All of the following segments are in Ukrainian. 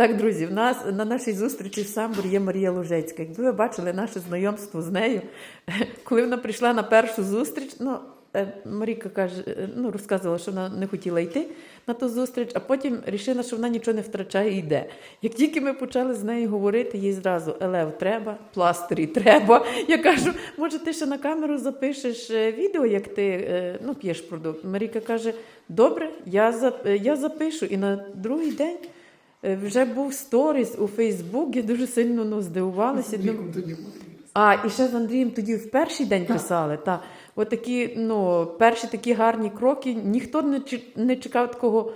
Так, друзі, в нас на нашій зустрічі в Самбурі є Марія Лужецька. Якби ви бачили наше знайомство з нею, коли вона прийшла на першу зустріч, ну, е, Марійка каже, е, ну, розказувала, що вона не хотіла йти на ту зустріч, а потім вирішила, що вона нічого не втрачає і йде. Як тільки ми почали з нею говорити, їй зразу Елев треба, пластирі треба. Я кажу, може, ти ще на камеру запишеш е, відео, як ти ну, п'єш продукт. Марійка каже: добре, я, я запишу. І на другий день. Е, Вже був сторіс у Фейсбук, я дуже сильно ну, здивувалася. А, і ще з Андрієм тоді в перший день Так. писали. Та, от такі, ну, перші такі гарні кроки. Ніхто не, не чекав такого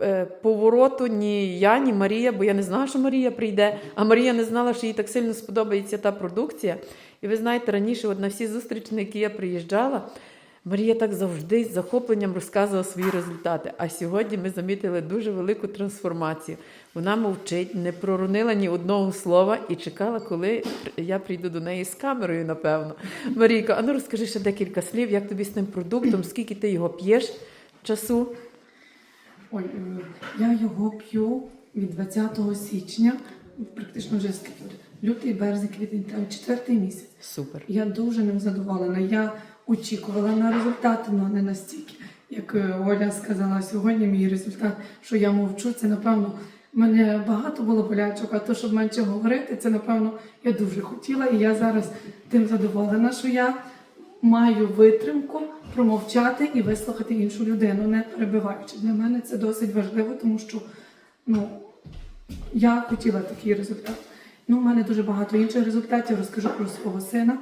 е, повороту, ні я, ні Марія, бо я не знала, що Марія прийде, а Марія не знала, що їй так сильно сподобається та продукція. І ви знаєте, раніше, от на всі зустрічі, на які я приїжджала, Марія так завжди з захопленням розказувала свої результати. А сьогодні ми замітили дуже велику трансформацію. Вона мовчить, не проронила ні одного слова і чекала, коли я прийду до неї з камерою, напевно. Марійка, а ну розкажи ще декілька слів, як тобі з тим продуктом, скільки ти його п'єш часу? Ой, е, я його п'ю від 20 січня, практично вже скільки лютий, березень, квітень, там четвертий місяць. Супер. Я дуже ним задоволена. Я очікувала на результати, але не настільки. Як е, Оля сказала сьогодні, мій результат, що я мовчу, це напевно. мене багато було болячок, а то, щоб менше говорити, це напевно я дуже хотіла, і я зараз тим задоволена, що я маю витримку промовчати і вислухати іншу людину, не перебиваючи. Для мене це досить важливо, тому що ну, я хотіла такий результат. Ну, у мене дуже багато інших результатів. Розкажу про свого сина.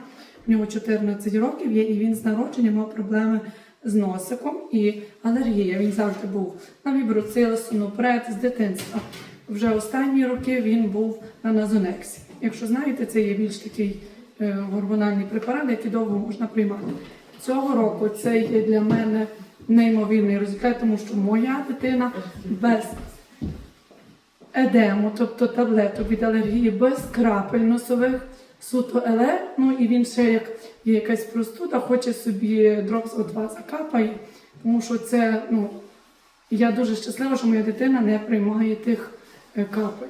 У нього 14 років є, і він з народження мав проблеми з носиком і алергія. Він завжди був на віброцил, сонопред з дитинства. Вже останні роки він був на назонексі. Якщо знаєте, це є більш такий е, гормональний препарат, який довго можна приймати. Цього року це є для мене неймовірний результат, тому що моя дитина без едему, тобто таблеток від алергії без крапель носових, суто еле. Ну і він ще як є якась простуда, хоче собі дропс О2 закапає, тому що це, ну, я дуже щаслива, що моя дитина не приймає тих е, капель.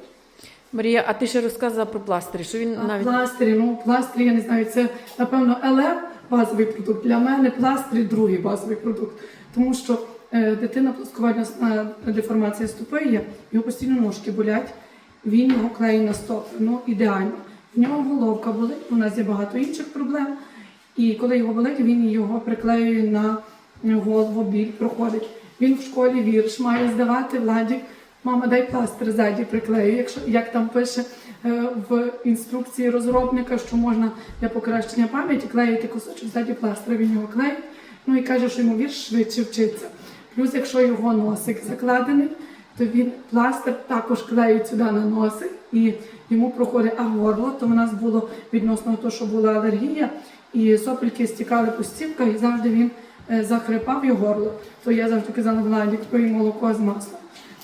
Марія, а ти ще розказувала про пластирі, що він А навіть пластирі, ну пластирі, я не знаю, це напевно ЛФ базовий продукт. Для мене пластирі другий базовий продукт. Тому що е, дитина плоскувальна деформація стопи є, його постійно ножки болять, він його клеїть на стопи. Ну ідеально. В нього головка болить, у нас є багато інших проблем. І коли його болить, він його приклеює на голову, біль проходить. Він в школі вірш має здавати владі. Мама, дай пластир ззаді приклею, якщо як там пише е, в інструкції розробника, що можна для покращення пам'яті клеїти кусочок ззаді пластира, він його клеїть. Ну і каже, що йому вірш швидше вчиться. Плюс, якщо його носик закладений, то він пластир також клеїть сюди на носик і йому проходить а горло, то в нас було відносно того, що була алергія, і сопельки стікали по стінках, і завжди він е, захрипав і горло. То я завжди казала Владі, пий молоко з маслом.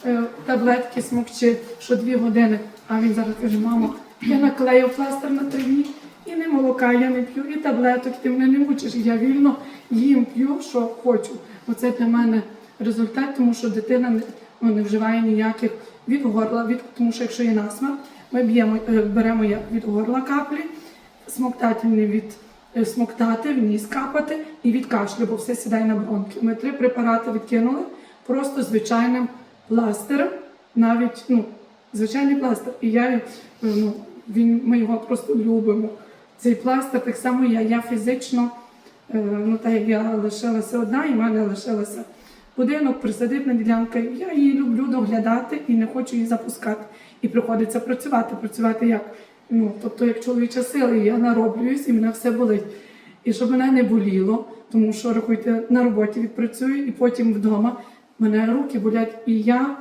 Е, Таблетки смокчи, що дві години. А він зараз каже, мамо, я наклею пластир на три дні, і не молока я не п'ю, і таблеток, ти мене не мучиш. Я вільно їм п'ю, що хочу. Оце для мене результат, тому що дитина ну, не вживає ніяких від горла, від, тому що якщо є насморк, ми б'ємо, е, беремо від горла каплі, смоктательні від е, смоктати, в ніс капати і від кашлю, бо все сідає на бронки. Ми три препарати відкинули просто звичайним пластиром, навіть ну, звичайний пластир. І я е, ну, він, ми його просто любимо. Цей пластир, так само я, я фізично, ну так як я лишилася одна, і в мене лишилася будинок, присадибна ділянка. Я її люблю доглядати і не хочу її запускати. І приходиться працювати. Працювати як? Ну, тобто, як чоловіча сила, і я нароблююсь, і мене все болить. І щоб мене не боліло, тому що рахуйте, на роботі відпрацюю, і потім вдома мене руки болять, і я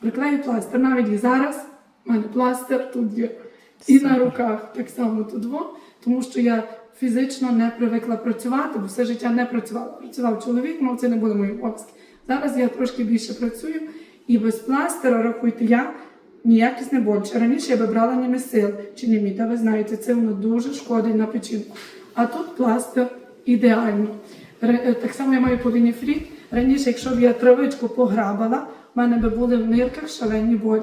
приклею пластир. Навіть і зараз в мене пластир тут є. І на руках так само тут тому що я фізично не привикла працювати, бо все життя не працювала. Працював чоловік, ну це не були мої обов'язки. Зараз я трошки більше працюю і без пластира, рахуйте, я ніякість не боляче. Раніше я би брала німесил чи німіта, ви знаєте, це воно дуже шкодить на печінку. А тут пластир ідеально. Е, Так само я маю полініфріт. Раніше, якщо б я травичку пограбала, в мене би були в нирках шалені болі.